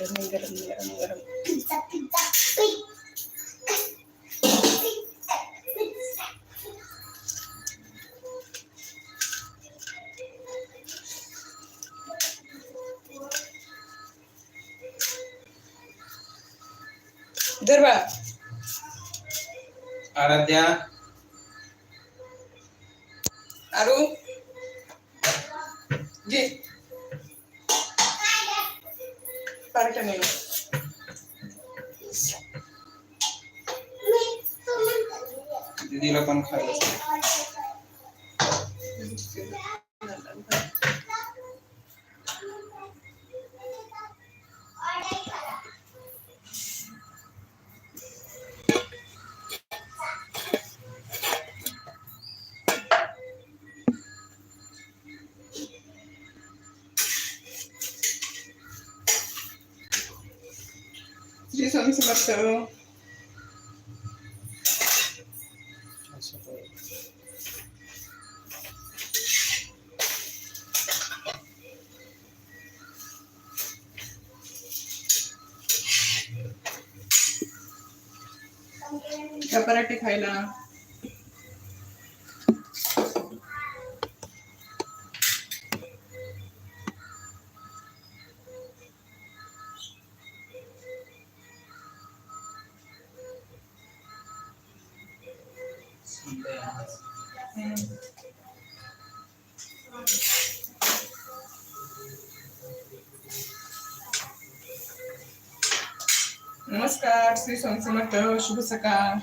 गरम गरम गरम गरम स्वामी पराठे खायला. नमस्कार शुभ सकाळ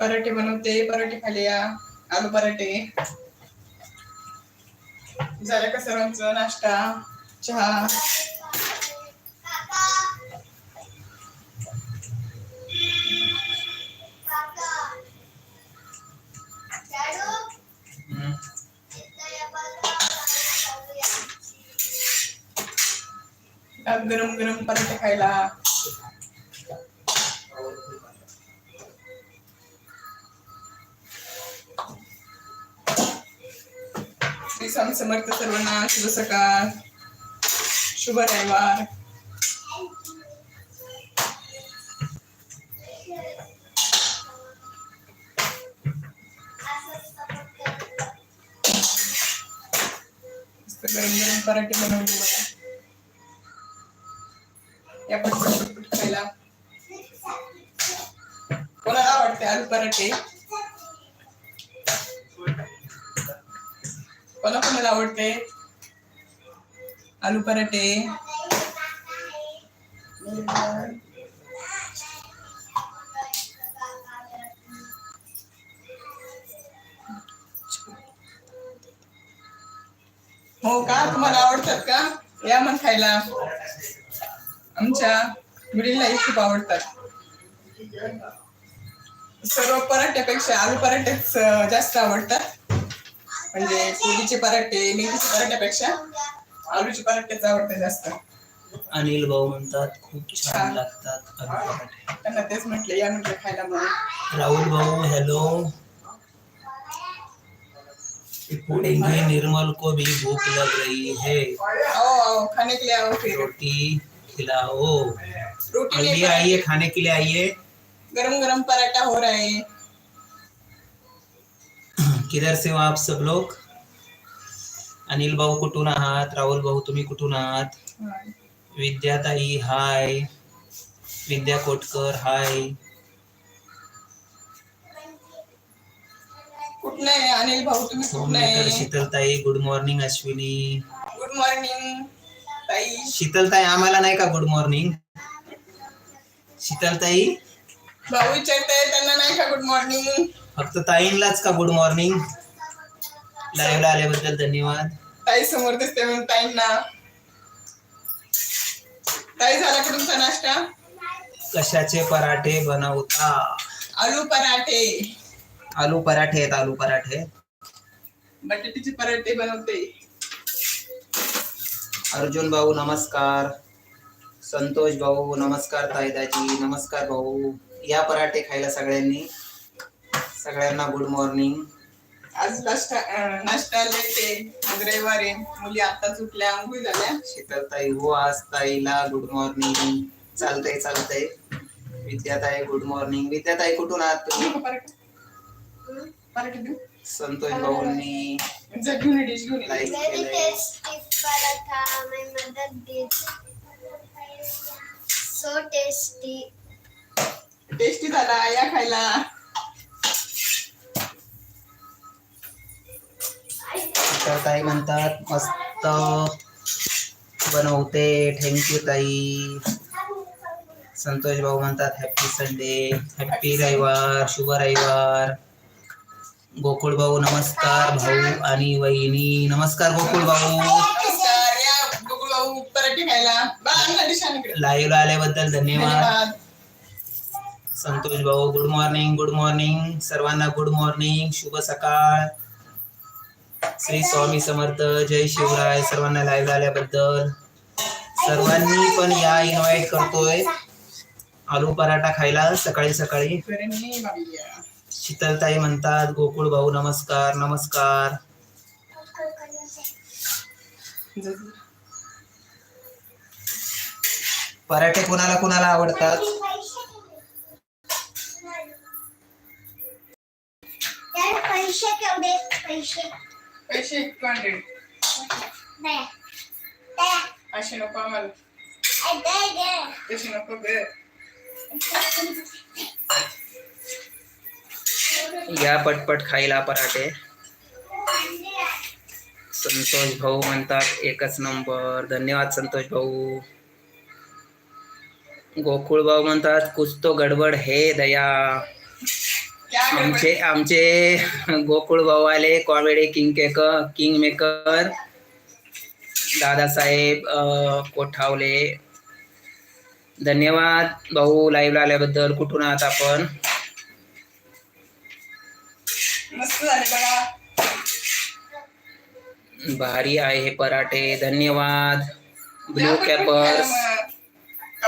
पराठे बनवते पराठे खाली या आलू पराठे झालं का सर्वांचं नाश्ता चहा गरम पराठे श्री स्वामी समर्थ सर्वांना शुभ सकाळ शुभ रविवार. गरम गरम पराठे बनवले. मला या पटपट खायला. कोणाला आवडते आलू पराठे? कोणा कोणाला आवडते? आलू पराठे? हो का? तुम्हाला आवडतात का? या मग खायला. आमच्या मुलीलाही खूप आवडतात. सर्व पराठ्यापेक्षा आलू पराठेच जास्त आवडतात. म्हणजे कोबीचे पराठे मेथीचे पराठ्यापेक्षा आलूचे पराठेच आवडतात जास्त. अनिल भाऊ म्हणतात खूप छान लागतात त्यांना तेच म्हटले या म्हटलं खायला मग राहुल भाऊ हेलो. पुडेंगे निर्मल को भी भूख लग रही है. आओ खाने के लिए रोटी. खिलाओ। रोटी आइए खाने के लिए आइए। गरम गरम पराठा हो रहा है। किधर से हो आप सब लोग? अनिल भाऊ कुठून आहात राहुल भाऊ तुम्ही कुठून आहात? विद्याताई हाय। विद्या कोटकर हाय। कुठलं अनिल भाऊ तुम्ही कुठलं Sheetaltai good morning Ashwini. Good morning. ताई. शीतलताई आम्हाला नाही का गुड मॉर्निंग शीतलताई? भाऊ विचारताय त्यांना नाही का गुड मॉर्निंग फक्त ताईंलाच का गुड मॉर्निंग लाईव्हला आल्याबद्दल धन्यवाद. ताई समोर दिसते म्हणून ताईंना. ताई झाला का तुमचा नाश्ता? कशाचे पराठे बनवता? आलू पराठे. आलू पराठे आहेत आलू पराठे. बटाट्याचे पराठे बनवते. अर्जुन भाऊ नमस्कार. संतोष भाऊ नमस्कार ताईदाजी नमस्कार भाऊ. या पराठे खायला सगळ्यांनी सगळ्यांना गुड मॉर्निंग आज नाश्ता अं, नाश्ता लेट आहे आज रविवार आहे मुली आता उठल्या अंघोळ झाल्या. शीतलताई हो आज ताईला गुड मॉर्निंग चालतंय चालतंय. विद्याताई गुड मॉर्निंग विद्याताई कुठून आहात तुम्ही? पराठे देऊ. संतोष भाऊंनी ये, ये. लाईक Very केलंय. So tasty. टेस्टी झाला या खायला. ताई म्हणतात मस्त बनवते. थँक्यू ताई. संतोष भाऊ म्हणतात हॅपी संडे हॅपी रविवार. शुभ रविवार. गोकुळ भाऊ नमस्कार भाऊ आणि वहिनी. नमस्कार गोकुळ भाऊ. लाईव्ह आल्याबद्दल धन्यवाद. संतोष भाऊ गुड मॉर्निंग गुड मॉर्निंग सर्वांना गुड मॉर्निंग शुभ सकाळ. श्री स्वामी समर्थ. जय शिवराय. सर्वांना लाईव्ह आल्याबद्दल. सर्वांनी पण या इन्व्हाइट करतोय. आलू पराठा खायला सकाळी सकाळी. शीतलताई म्हणतात गोकुळ भाऊ नमस्कार नमस्कार. पराठे कोणाला कोणाला आवडतात? पैसे केवढे पैसे पैसे टू हंड्रेड असे नको आम्हाला. तसे नको ग. या पटपट खायला पराठे. संतोष भाऊ म्हणतात एकच नंबर. धन्यवाद संतोष भाऊ. गोकुळ भाऊ म्हणतात कुछ तो गडबड हे दया. आमचे आमचे गोकुळ भाऊ आले कॉमेडी किंग केकर किंग मेकर दादासाहेब कोठावले. धन्यवाद भाऊ लाईव्ह आल्याबद्दल. कुठून आहात आपण? मस्त झाले बघा. भारी आहे हे पराठे धन्यवाद. ब्लू कॅपर्स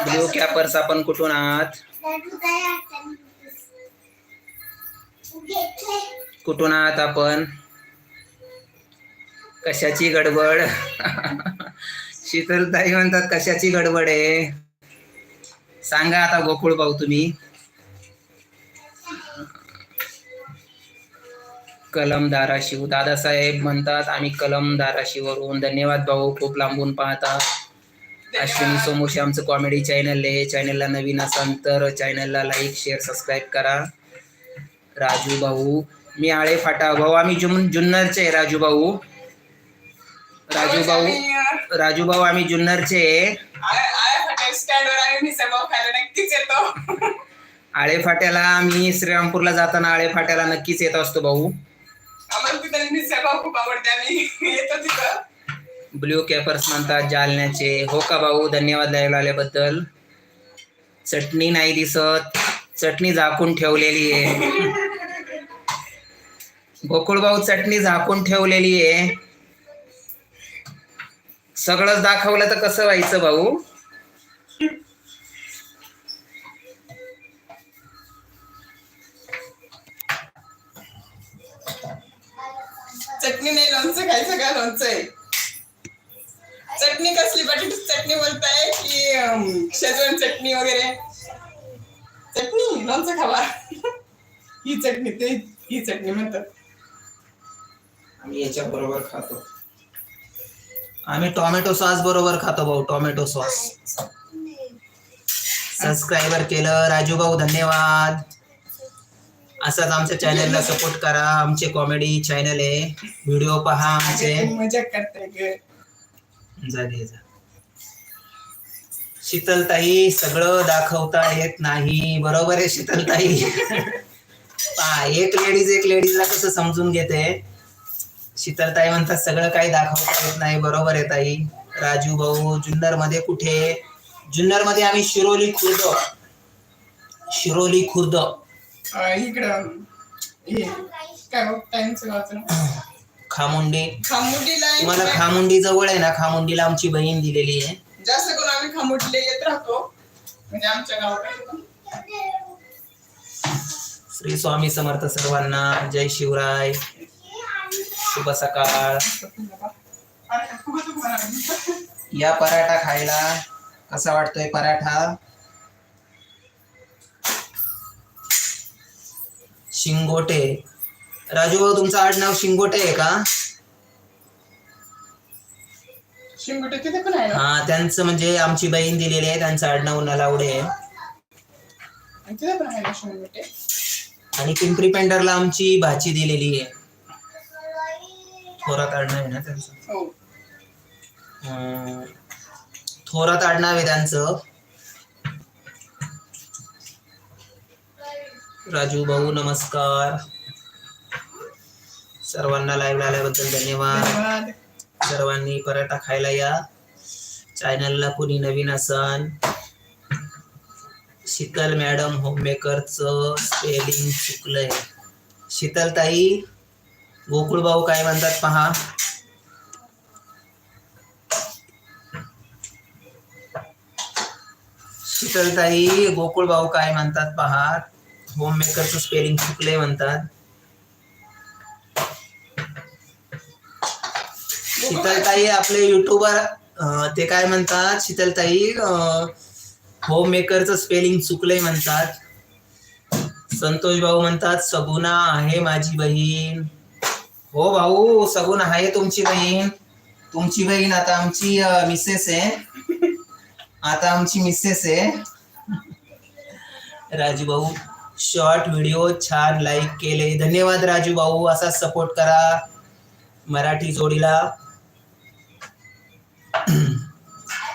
ब्लू कॅपर्स आपण कुठून आहात? कुठून आहात आपण? कशाची गडबड? शीतलताई म्हणतात कशाची गडबड आहे? सांगा आता गोकुळ भाऊ तुम्ही. कलम धाराशिव दादासाहेब म्हणतात आम्ही कलम धाराशिववरून धन्यवाद भाऊ खूप लांबून पाहता. अश्विनी सोमोशी आमचं कॉमेडी चॅनल आहे. चॅनलला नवीन असाल तर चॅनलला लाईक शेअर सबस्क्राईब करा. राजू भाऊ मी आळे फाटा भाऊ आम्ही जुन जुन्नरचे आहे राजू भाऊ. राजू भाऊ राजू भाऊ आम्ही जुन्नरचे आहे. आम्ही आळे फाट्याला मी श्रीरामपूरला जाताना आळे फाट्याला नक्कीच येत असतो भाऊ. आम्हाला तिथं खूप आवडते. आम्ही येतो तिथं. ब्ल्यू कॅपर्स म्हणतात जालन्याचे. हो का भाऊ? धन्यवाद द्यायला आल्याबद्दल. चटणी नाही दिसत. चटणी झाकून ठेवलेली आहे. गोकुळ भाऊ चटणी झाकून ठेवलेली आहे. सगळंच दाखवलं तर कसं व्हायचं भाऊ? चटणी नाही लोणचं खायचं का? लोणचं आहे. चटणी कसली? बटाट्याची चटणी बोलताय की शेजवान चटणी वगैरे? चटणी? लोणचं खावा. ही चटणी ते ही चटणी म्हणतात. आम्ही याच्या बरोबर खातो. आम्ही टोमॅटो सॉस बरोबर खातो भाऊ टोमॅटो सॉस. सबस्क्राईबर केलं राजू भाऊ धन्यवाद. असंच आमच्या चॅनलला सपोर्ट करा. आमचे कॉमेडी चॅनल आहे. व्हिडिओ पहा आमचे. मजा जा. शीतलताई सगळं दाखवता येत नाही. बरोबर आहे शीतलताई? पहा एक लेडीज एक लेडीजला कसं समजून घेते. शीतलताई म्हणतात सगळं काही दाखवता येत नाही. बरोबर आहे ताई. राजू भाऊ जुन्नरमध्ये कुठे? जुन्नरमध्ये आम्ही शिरोली खुर्द. शिरोली खुर्द. इकडं हे काय टाइमचं गावचं नाव? खामुंडी. खामुडीला तुम्हाला खामुंडी जवळ आहे ना खामुंडीला आमची बहीण दिलेली आहे. जास्त करून आम्ही खामुडले येत राहतो म्हणजे आमच्या गावाकडे. श्री स्वामी समर्थ सर्वांना जय शिवराय. शुभ सकाळ. खूपच. या पराठा खायला कसा वाटतोय पराठा? शिंगोटे. राजू भाऊ तुमचं आडनाव शिंगोटे आहे का? शिंगोटे तिथे पण आहे ना? हा त्यांचं म्हणजे आमची बहीण दिलेली आहे त्यांचं आडनाव नलावडे आहे. आणि तिथे पण आहे ना शिंगोटे? आणि पिंपरी पेंडरला आमची भाची दिलेली आहे. थोरात आडनाव आहे ना त्यांचं? हो. अं, थोरात आडनाव आहे त्यांचं. राजू भाऊ नमस्कार. सर्वांना लाईव्ह आल्याबद्दल धन्यवाद. सर्वांनी पराठा खायला या. चॅनलला कोणी नवीन असन शीतल मॅडम होममेकरचं स्पेलिंग चुकलंय. शीतलताई गोकुळ भाऊ काय म्हणतात पहा. शीतलताई गोकुळ भाऊ काय म्हणतात पहा. होम मेकरचं स्पेलिंग चुकलंय म्हणतात. शीतलताई आपले युट्यूबर ते काय म्हणतात? शीतलताई होम मेकरचं स्पेलिंग चुकलंय म्हणतात. संतोष भाऊ म्हणतात सगुना आहे माझी बहीण. हो भाऊ सगुना आहे तुमची बहीण. तुमची बहीण आता आमची मिसेस आहे. आता आमची मिसेस आहे. राजू भाऊ शॉर्ट व्हिडिओ छान लाईक केले. धन्यवाद राजू भाऊ असा सपोर्ट करा मराठी जोडीला.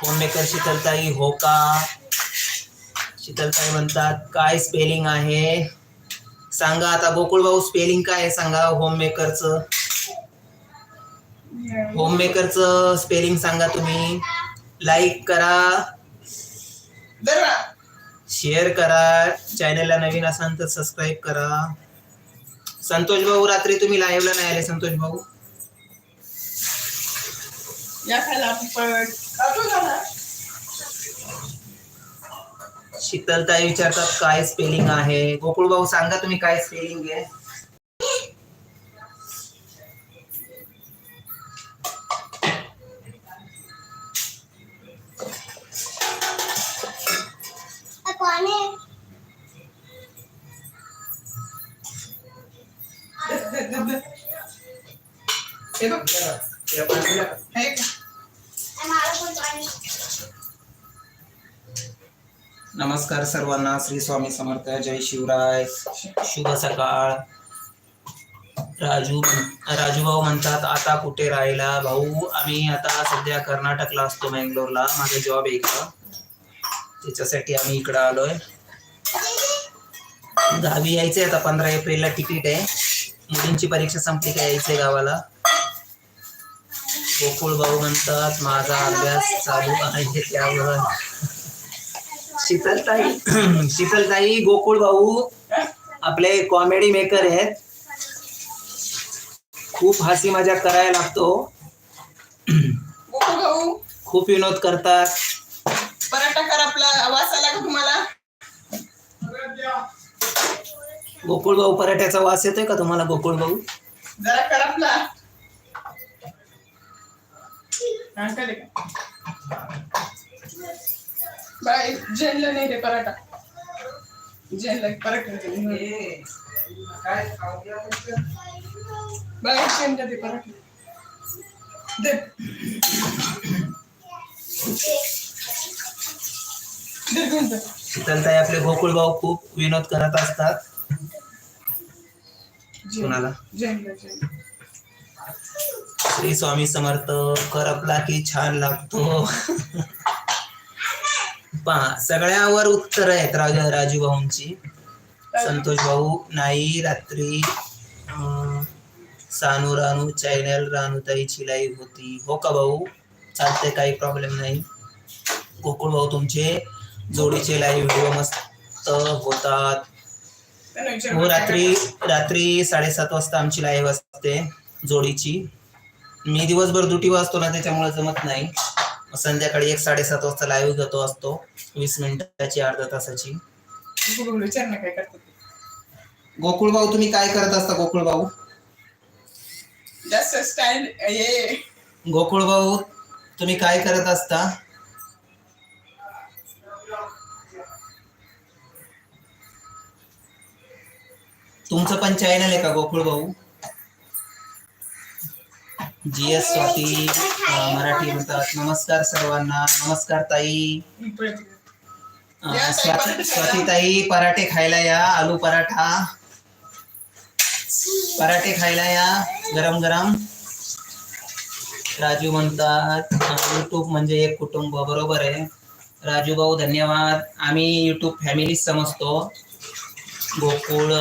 होममेकर शीतलताई हो का? शीतलताई म्हणतात काय स्पेलिंग आहे? सांगा आता गोकुळ भाऊ स्पेलिंग काय आहे? सांगा होममेकरचं होममेकरचं स्पेलिंग सांगा तुम्ही. लाईक करा. शेअर करा. चॅनलला नवीन असाल तर सबस्क्राईब करा. संतोष भाऊ रात्री तुम्ही लाईव्हला नाही आले संतोष भाऊ. शीतलताई विचारतात काय स्पेलिंग आहे? गोकुळ भाऊ सांगा तुम्ही काय स्पेलिंग आहे? हे बघ नमस्कार सर्वांना श्री स्वामी समर्थ जय शिवराय. शुभ सकाळ. राजू राजू भाऊ म्हणतात आता कुठे राहिला भाऊ आम्ही आता सध्या कर्नाटकला असतो मँगलोरला. माझा जॉब आहे इकडं. त्याच्यासाठी आम्ही इकडं आलोय. गावी यायचंय आता पंधरा एप्रिलला तिकीट आहे. मुलींची परीक्षा संपली का यायचंय गावाला? गोकुळ भाऊ म्हणतात माझा अभ्यास चालू आहे त्यावर. शीतलताई. शीतलताई गोकुळ भाऊ आपले कॉमेडी मेकर आहेत. खूप हसी मजाक करायला लागतो. खूप विनोद करतात पराठा कर आपला वास आला का तुम्हाला गोकुळ भाऊ पराठ्याचा वास येतोय का तुम्हाला गोकुळ भाऊ जरा कर आपला करे का? बाय जेनला नाही रे पराठा. बाय दे पराठा. दे. शीतलताई आपले गोकुळ भाऊ खूप विनोद करत असतात. कोणाला? श्री स्वामी समर्थ करपला की छान लागतो. पहा सगळ्यावर उत्तर आहेत राजा राजू भाऊंची संतोष भाऊ नाही रात्री सानू रानू चॅनल रानूताईची लाईव्ह होती. हो का भाऊ? चालते काही प्रॉब्लेम नाही. गोकुळ भाऊ तुमचे जोडीचे लाईव्ह व्हिडिओ मस्त होतात. हो रात्री रात्री साडेसात वाजता आमची लाईव्ह असते जोडीची. मी दिवसभर ड्युटी वाजतो ना त्याच्यामुळे जमत नाही. संध्याकाळी एक साडेसात वाजता लाईव्ह घेतो असतो. वीस मिनिटाची अर्धा तासाची. काय. गोकुळ भाऊ तुम्ही काय करत असता गोकुळ भाऊ? जास्त गोकुळ भाऊ तुम्ही काय करत असता? तुमचं पण चॅनल आहे का गोकुळ भाऊ? जी एस स्वाती मराठी म्हणतात. नमस्कार सर्वांना. नमस्कार ताई. स्वाती पराठे स्वाती ताई पराठे खायला या. आलू पराठा. पराठे खायला या. गरम गरम. राजू म्हणतात युट्यूब म्हणजे एक कुटुंब. बरोबर आहे. राजू भाऊ धन्यवाद. आम्ही युट्यूब फॅमिली समजतो. गोकुळ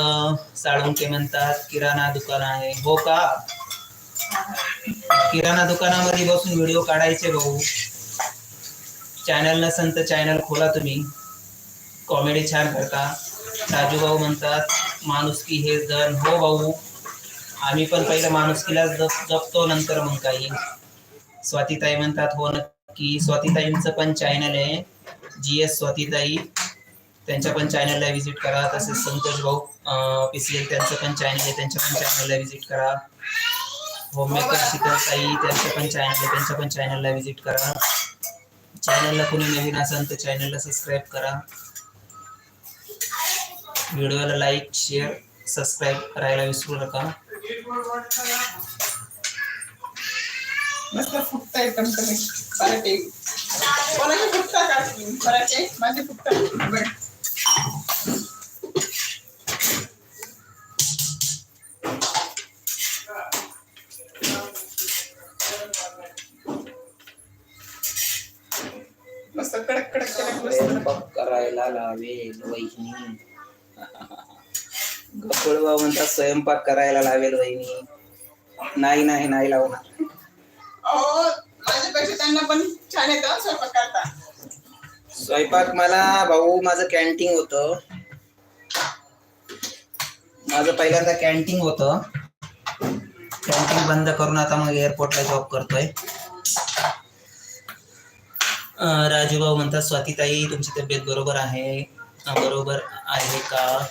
साळुंके म्हणतात किराणा दुकान आहे. हो का? किराणा दुकानामध्ये बसून व्हिडिओ काढायचे भाऊ. चॅनल नसन तर चॅनल खोला तुम्ही. कॉमेडी छान करता. राजू भाऊ म्हणतात माणुसकी हे धन. हो भाऊ. आम्ही पण पहिलं माणुसकीला जप जपतो नंतर मग काही. स्वातीताई म्हणतात हो नक्की. स्वातीताईंचं पण चॅनल आहे. जी एस स्वातीताई. त्यांच्या पण चॅनलला व्हिजिट करा. तसेच संतोष भाऊ पीसीएल त्यांचं पण चॅनल आहे त्यांच्या पण चॅनलला व्हिजिट करा. होममेकर शिखर साई त्यांचं पण चॅनल आहे त्यांच्या पण चॅनलला व्हिजिट करा. चॅनलला कोणी नवीन असेल तर चॅनलला सबस्क्राईब करा. व्हिडिओला लाईक शेअर सबस्क्राईब करायला विसरू नका. मस्त फुटताय टमटमीत पराठे कोणाचे फुटता का? पराठे माझे लावेल वहिनी गोकुळबाव म्हणतात स्वयंपाक करायला लावेल वहिनी. नाही नाही नाही लावणार. अहो माझ्यापेक्षा त्यांना पण छान येतं स्वयंपाक करता. स्वयंपाक मला भाऊ माझं कॅन्टीन होतं. माझं पहिल्यांदा कॅन्टीन होतं. कॅन्टीन बंद करून आता मग एअरपोर्टला जॉब करतोय. राजूभाऊ म्हणतात स्वातीताई तुमची तब्येत बरोबर आहे? बरोबर आहे का?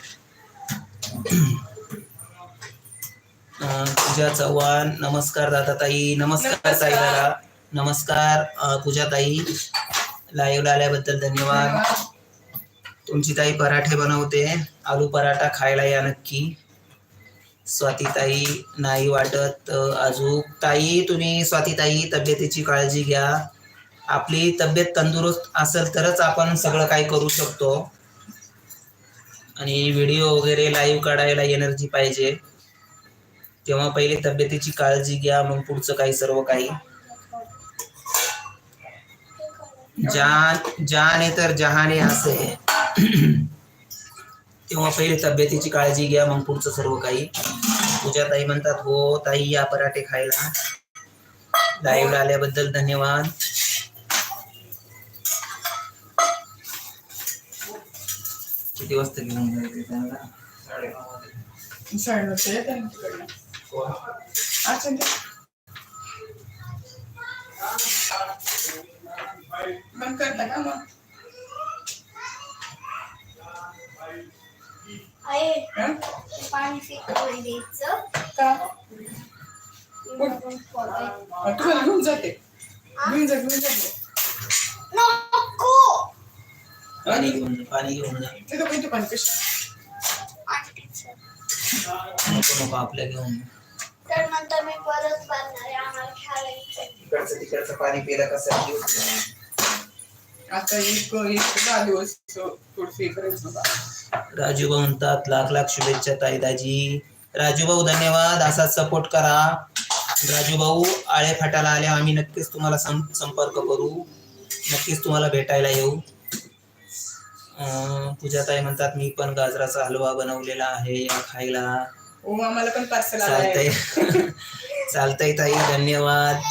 पूजा चव्हाण नमस्कार दादा ताई नमस्कार. ताई दादा नमस्कार. अं, पूजा ताई लाईव्हला आल्याबद्दल धन्यवाद. तुमची ताई पराठे बनवते आलू पराठा खायला या नक्की. स्वाती ताई नाही वाटत अजून. ताई तुम्ही स्वाती ताई तब्येतीची काळजी घ्या. आपली तब्येत तंदुरुस्त असेल तरच आपण सगळं काही करू शकतो. आणि व्हिडिओ वगैरे लाईव्ह काढायला एनर्जी पाहिजे. तेव्हा पहिले तब्येतीची काळजी घ्या मग पुढचं काही सर्व काही. जान जान तर जहाने असे. तेव्हा पहिले तब्येतीची काळजी घ्या मग पुढचं सर्व काही. पूजा ताई म्हणतात हो ताई या पराठे खायला. लाईव्ह आल्याबद्दल धन्यवाद. किती वाजता घेऊन जायचे त्यांना. मग करता का मग? तुम्हाला घेऊन जाते. घेऊन जा घेऊन जाते नको! पाणी घेऊन पाणी घेऊन जा. नको नको आपल्या घेऊन जा. तर नंतर मी परत बांधणार आहे आम्हाला खेळायचं इकडचं तिकडचं पाणी पिलं कसं जीव आता एक एक दहा दिवस थोडस हे करायचं बा. राजूभाऊ म्हणतात लाख लाख शुभेच्छा ताई दाजी. राजूभाऊ धन्यवाद. असाच सपोर्ट करा. राजूभाऊ आळे फाटाला आले आम्ही नक्कीच तुम्हाला सं- संपर्क करू. नक्कीच तुम्हाला भेटायला येऊ. पूजाताई म्हणतात मी पण गाजराचा हलवा बनवलेला आहे या खायला. हो आम्हाला पण पार्सल चालतंय. चालतंय ताई धन्यवाद.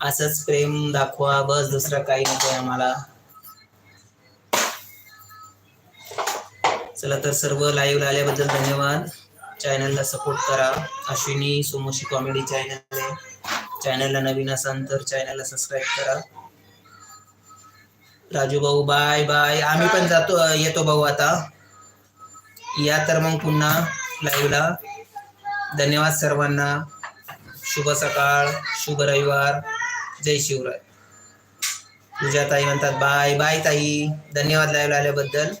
असंच प्रेम दाखवा बस दुसरं काही नकोय आम्हाला. चला तर सर्व लाईव्ह आल्याबद्दल धन्यवाद. चॅनलला सपोर्ट करा. अश्विनी सोमोशी कॉमेडी चॅनल आहे. चॅनलला नवीन असाल तर चॅनलला सबस्क्राईब करा. राजू भाऊ बाय बाय. आम्ही पण जातो येतो भाऊ आता. या तर मग पुन्हा लाईव्हला धन्यवाद सर्वांना. शुभ सकाळ शुभ रविवार. जय शिवराय. तुझ्या ताई म्हणतात बाय बाय ताई. धन्यवाद लाईव्हला आल्याबद्दल.